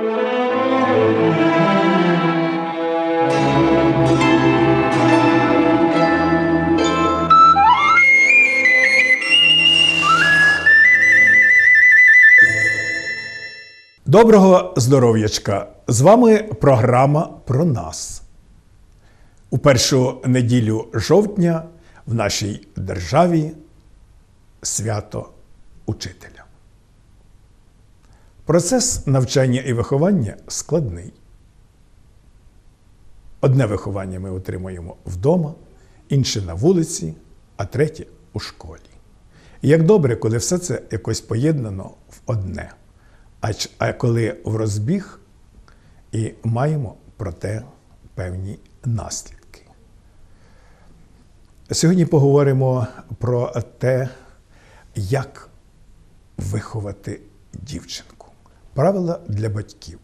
Доброго здоров'ячка! З вами програма про нас. У першу неділю жовтня в нашій державі свято учителя. Процес навчання і виховання складний. Одне виховання ми отримуємо вдома, інше на вулиці, а третє у школі. І як добре, коли все це якось поєднано в одне. А, коли в розбіг і маємо про те певні наслідки. Сьогодні поговоримо про те, як виховати дівчинку. Правила для батьків.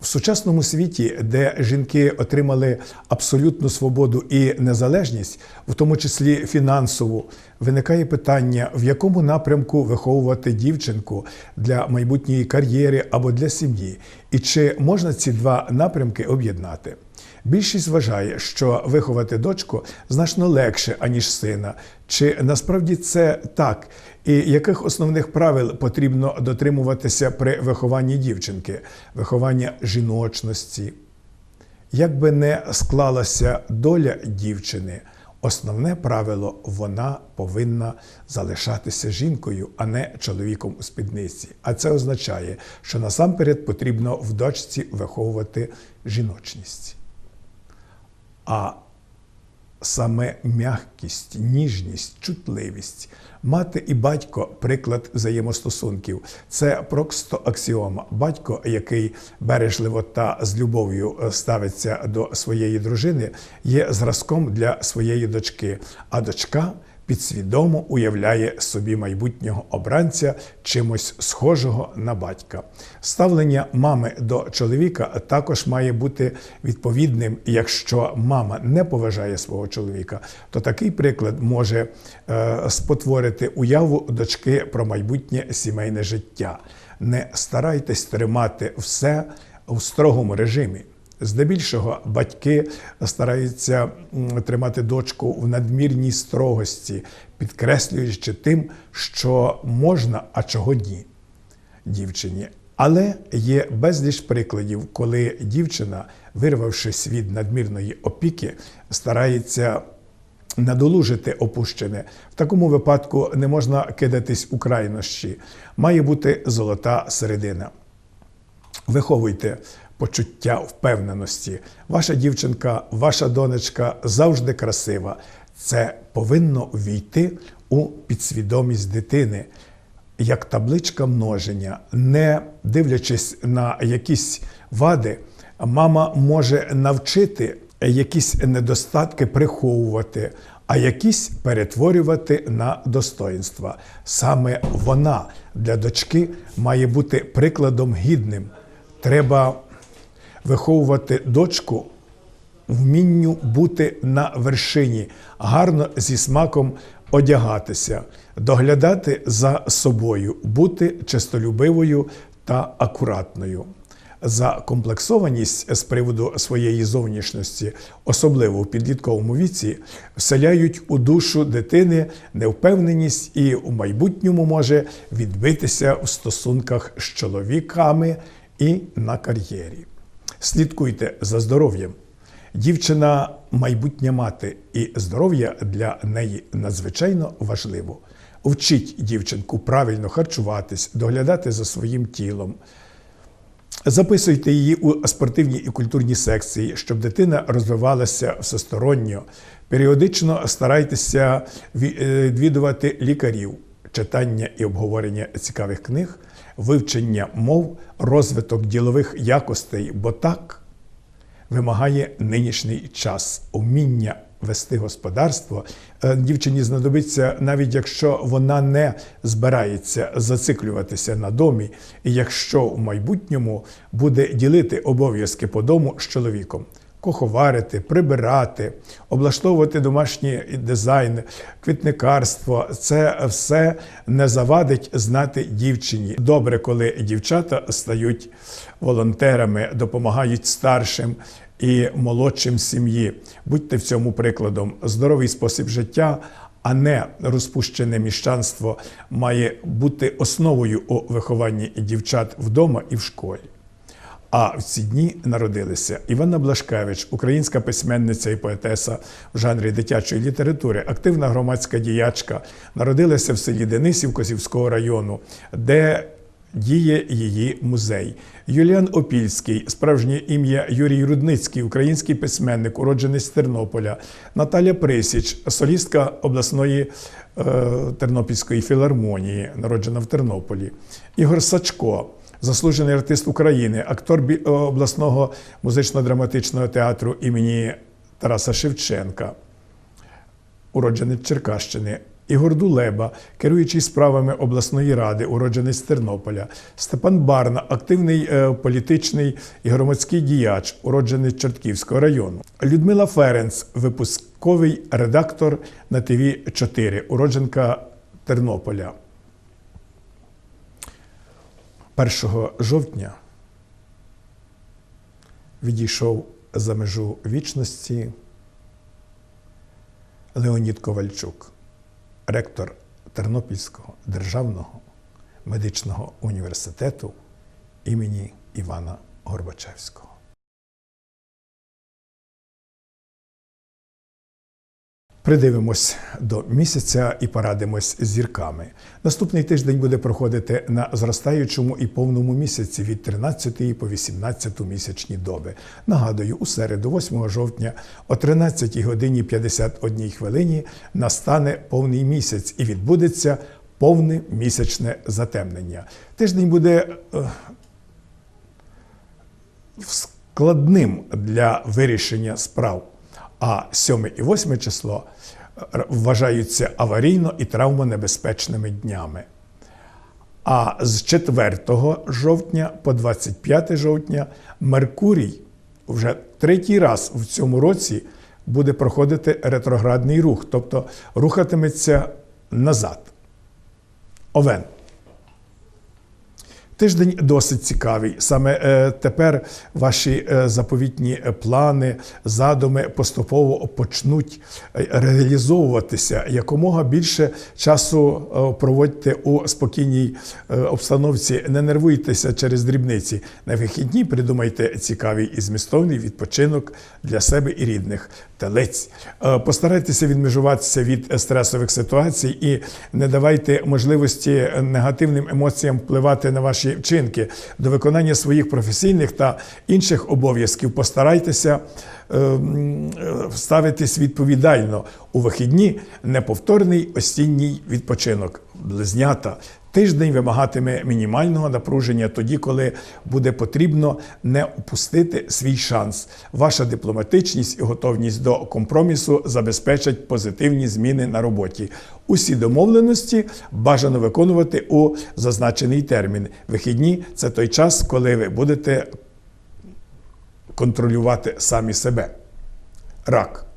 В сучасному світі, де жінки отримали абсолютну свободу і незалежність, в тому числі фінансову, виникає питання, в якому напрямку виховувати дівчинку для майбутньої кар'єри або для сім'ї, і чи можна ці два напрямки об'єднати. Більшість вважає, що виховати дочку значно легше, аніж сина. Чи насправді це так? І яких основних правил потрібно дотримуватися при вихованні дівчинки, виховання жіночності? Як би не склалася доля дівчини, основне правило вона повинна залишатися жінкою, а не чоловіком у спідниці. А це означає, що насамперед потрібно в дочці виховувати жіночність. А саме м'якість, ніжність, чутливість. Мати і батько приклад взаємостосунків. Це просто аксіома. Батько, який бережливо та з любов'ю е, ставиться до своєї дружини, є зразком для своєї дочки, а дочка підсвідомо уявляє собі майбутнього обранця чимось схожого на батька. Ставлення мами до чоловіка також має бути відповідним. Якщо мама не поважає свого чоловіка, то такий приклад може е, спотворити уяву дочки про майбутнє сімейне життя. Не старайтесь тримати все у строгому режимі. Здебільшого батьки стараються тримати дочку в надмірній строгості, підкреслюючи тим, що можна, а чого ні дівчині. Але є безліч прикладів, коли дівчина, вирвавшись від надмірної опіки, старається надолужити опущене. В такому випадку не можна кидатись у крайнощі. Має бути золота середина. Виховуйте почуття впевненості. Ваша дівчинка, ваша донечка завжди красива. Це повинно війти у підсвідомість дитини, як табличка множення, не дивлячись на якісь вади, мама може навчити якісь недостатки приховувати, а якісь перетворювати на достоїнства. Саме вона для дочки має бути прикладом гідним. Треба виховувати дочку вмінню бути на вершині, гарно зі смаком одягатися, доглядати за собою, бути честолюбивою та акуратною. Закомплексованість з приводу своєї зовнішності, особливо в підлітковому віці, вселяють у душу дитини невпевненість і у майбутньому може відбитися в стосунках з чоловіками і на кар'єрі. Слідкуйте за здоров'ям. Дівчина майбутня мати, і здоров'я для неї надзвичайно важливо. Вчіть дівчинку правильно харчуватись, доглядати за своїм тілом. Записуйте її у спортивні і культурні секції, щоб дитина розвивалася всесторонньо. Періодично старайтеся е, відвідувати лікарів, читання і обговорення цікавих книг, вивчення мов, розвиток ділових якостей, бо так вимагає нинішній час уміння вести господарство. Е, Дівчині знадобиться, навіть якщо вона не збирається зациклюватися на домі, і якщо в майбутньому буде ділити обов'язки по дому з чоловіком. Куховарити, прибирати, облаштовувати домашній дизайн, квітникарство це все не завадить знати дівчині. Добре, коли дівчата стають волонтерами, допомагають старшим і молодшим сім'ї. Будьте в цьому прикладом. Здоровий спосіб життя, а не розпущене міщанство, має бути основою у вихованні дівчат вдома і в школі. А в ці дні народилися Івана Блашкевич, українська письменниця і поетеса в жанрі дитячої літератури, активна громадська діячка, народилася в селі Денисів Косівського району, де діє її музей. Юліан Опільський, справжнє ім'я Юрій Рудницький, український письменник, уродженець Тернополя, Наталя Присіч, солістка обласної е, Тернопільської філармонії, народжена в Тернополі, Ігор Сачко заслужений артист України, актор обласного музично-драматичного театру імені Тараса Шевченка, уродженець Черкащини. Ігор Дулеба, керуючий справами обласної ради, уродженець Тернополя, Степан Барна, активний е, політичний і громадський діяч, уродженець Чортківського району. Людмила Ференц, випусковий редактор на ТВ 4 уродженка Тернополя. 1 жовтня відійшов за межу вічності Леонід Ковальчук, ректор Тернопільського державного медичного університету імені Івана Горбачевського. Придивимось до місяця і порадимось з зірками. Наступний тиждень буде проходити на зростаючому і повному місяці від 13 по 18 місячні доби. Нагадую, у середу, 8 жовтня, о 13 годині 51 хвилині настане повний місяць і відбудеться повне місячне затемнення. Тиждень буде е, складним для вирішення справ. А 7 і 8 число е, вважаються аварійно і травмонебезпечними днями. А з 4 жовтня по 25 жовтня Меркурій вже третій раз в цьому році буде проходити ретроградний рух, тобто рухатиметься назад. Овен. Тиждень досить цікавий. Саме е, тепер ваші е, заповітні е, плани, задуми поступово почнуть реалізовуватися. Якомога більше часу проводьте у спокійній обстановці. Не нервуйтеся через дрібниці. На вихідні придумайте цікавий і змістовний відпочинок для себе і рідних. Телець. Постарайтеся відмежуватися від стресових ситуацій і не давайте можливості негативним емоціям впливати на ваші вчинки. До виконання своїх професійних та інших обов'язків постарайтеся е, е, ставитись відповідально у вихідні неповторний осінній відпочинок. Близнята. Тиждень вимагатиме мінімального напруження тоді, коли буде потрібно не упустити свій шанс. Ваша дипломатичність і готовність до компромісу забезпечать позитивні зміни на роботі. Усі домовленості бажано виконувати у зазначений термін. Вихідні це той час, коли ви будете контролювати самі себе. Рак.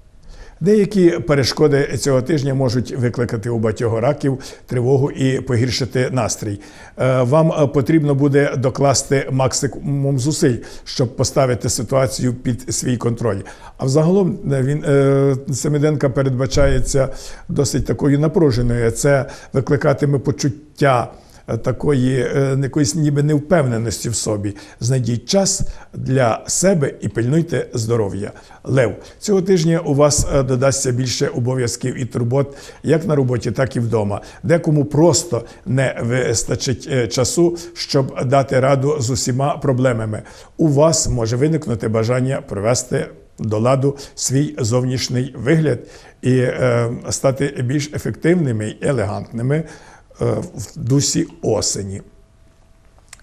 Деякі перешкоди цього тижня можуть викликати у багатьох раків тривогу і погіршити настрій. Е, Вам е, потрібно буде докласти максимум зусиль, щоб поставити ситуацію під свій контроль. А взагалом е, він Семиденка передбачається досить такою напруженою. Це викликатиме почуття такої е, якоїсь ніби невпевненості в собі. Знайдіть час для себе і пильнуйте здоров'я. Лев, цього тижня у вас е, додасться більше обов'язків і турбот як на роботі, так і вдома. Декому просто не вистачить е, часу, щоб дати раду з усіма проблемами. У вас може виникнути бажання привести до ладу свій зовнішній вигляд і е, стати більш ефективними і елегантними в дусі осені.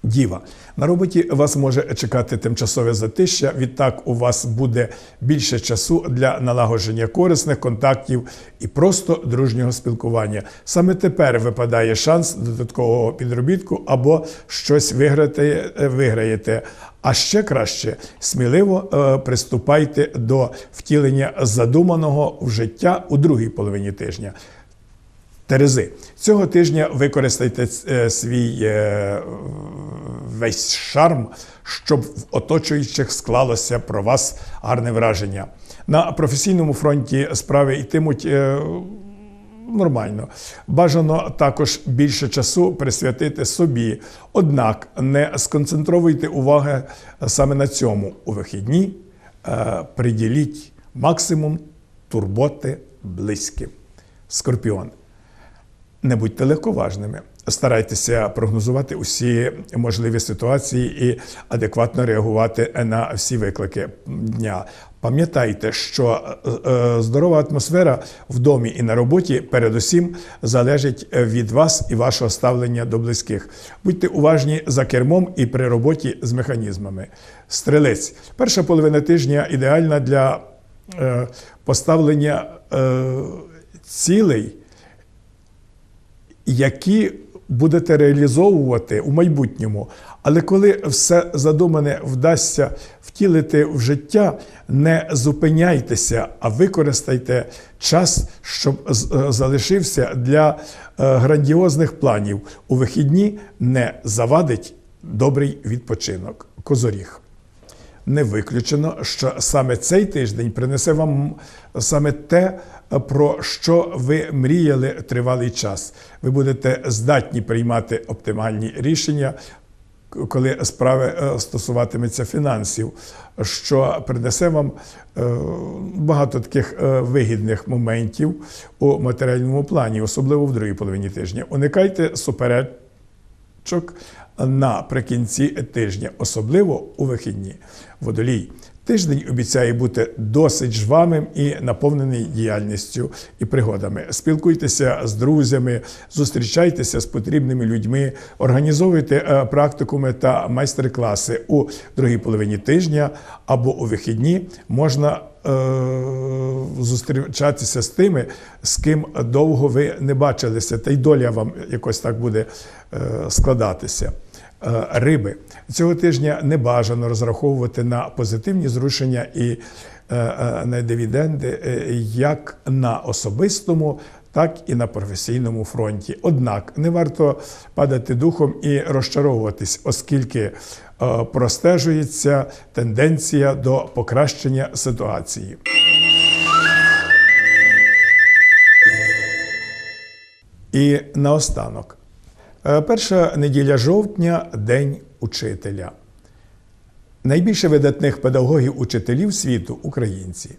Діва. На роботі вас може чекати тимчасове затища. Відтак у вас буде більше часу для налагодження корисних контактів і просто дружнього спілкування. Саме тепер випадає шанс додаткового підробітку або щось виграти, е, виграєте. А ще краще сміливо е, приступайте до втілення задуманого в життя у другій половині тижня. Терези. Цього тижня використайте е, свій е, весь шарм, щоб в оточуючих склалося про вас гарне враження. На професійному фронті справи йтимуть. е, Нормально. Бажано також більше часу присвятити собі. Однак не сконцентруйте уваги саме на цьому. У вихідні приділіть максимум турботи близьким. Скорпіон. Не будьте легковажними. Старайтеся прогнозувати усі можливі ситуації і адекватно реагувати на всі виклики дня. Пам'ятайте, що е, е, здорова атмосфера в домі і на роботі передусім залежить від вас і вашого ставлення до близьких. Будьте уважні за кермом і при роботі з механізмами. Стрелець. Перша половина тижня ідеальна для е, поставлення цілей які будете реалізовувати у майбутньому. Але коли все задумане вдасться втілити в життя, не зупиняйтеся, а використайте час, щоб залишився для е, грандіозних планів. У вихідні не завадить добрий відпочинок. Козоріг. Не виключено, що саме цей тиждень принесе вам саме те, про що ви мріяли тривалий час. Ви будете здатні приймати оптимальні рішення, коли справи е, стосуватиметься фінансів, що принесе вам е, багато таких е, вигідних моментів у матеріальному плані, особливо в другій половині тижня. Уникайте супереч точок наприкінці тижня, особливо у вихідні. Водолій. Тиждень обіцяє бути досить жвавим і наповнений діяльністю і пригодами. Спілкуйтеся з друзями, зустрічайтеся з потрібними людьми, організовуйте е, практикуми та майстер-класи у другій половині тижня або у вихідні можна е, зустрічатися з тими, з ким довго ви не бачилися, та й доля вам якось так буде е, складатися. Е, Риби цього тижня не бажано розраховувати на позитивні зрушення і е, е, на дивіденди як на особистому, так і на професійному фронті. Однак не варто падати духом і розчаровуватись, оскільки простежується тенденція до покращення ситуації. І наостанок. Е, Перша неділя жовтня День учителя. Найбільше видатних педагогів учителів світу українці.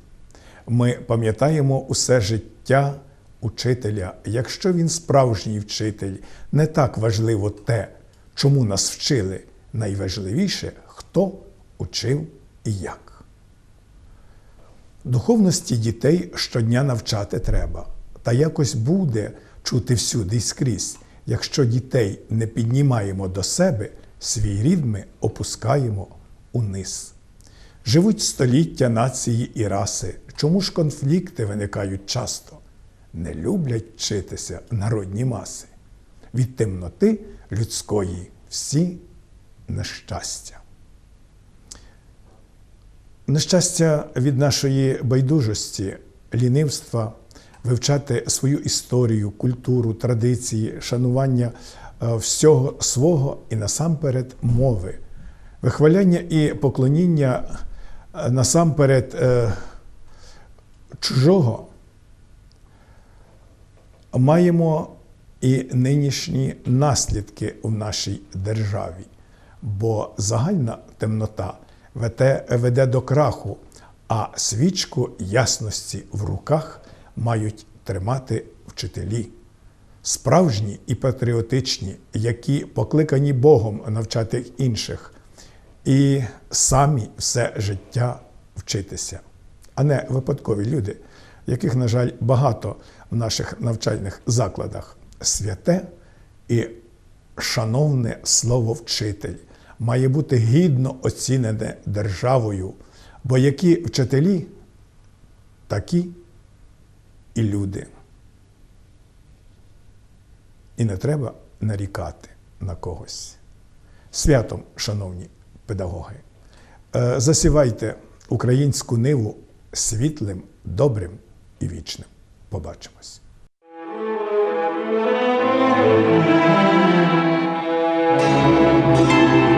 Ми пам'ятаємо усе життя учителя. Якщо він справжній вчитель, не так важливо те, чому нас вчили. Найважливіше, хто учив і як. Духовності дітей щодня навчати треба, та якось буде чути всюди й скрізь. Якщо дітей не піднімаємо до себе, свій рід ми опускаємо униз. Живуть століття нації і раси. Чому ж конфлікти виникають часто? Не люблять вчитися народні маси. Від темноти людської всі нещастя. Нещастя від нашої байдужості, лінивства, вивчати свою історію, культуру, традиції, шанування е, всього свого і насамперед мови, вихваляння і поклоніння е, насамперед е, чужого. Маємо і нинішні наслідки у нашій державі, бо загальна темнота веде, веде до краху, а свічку ясності в руках мають тримати вчителі, справжні і патріотичні, які покликані Богом навчати інших, і самі все життя вчитися, а не випадкові люди, яких, на жаль, багато в наших навчальних закладах. Святе і шановне слово вчитель має бути гідно оцінене державою, бо які вчителі, такі і люди. І не треба нарікати на когось. Святом, шановні педагоги, Е, засівайте українську ниву світлим, добрим і вічним. Побачимось. Thank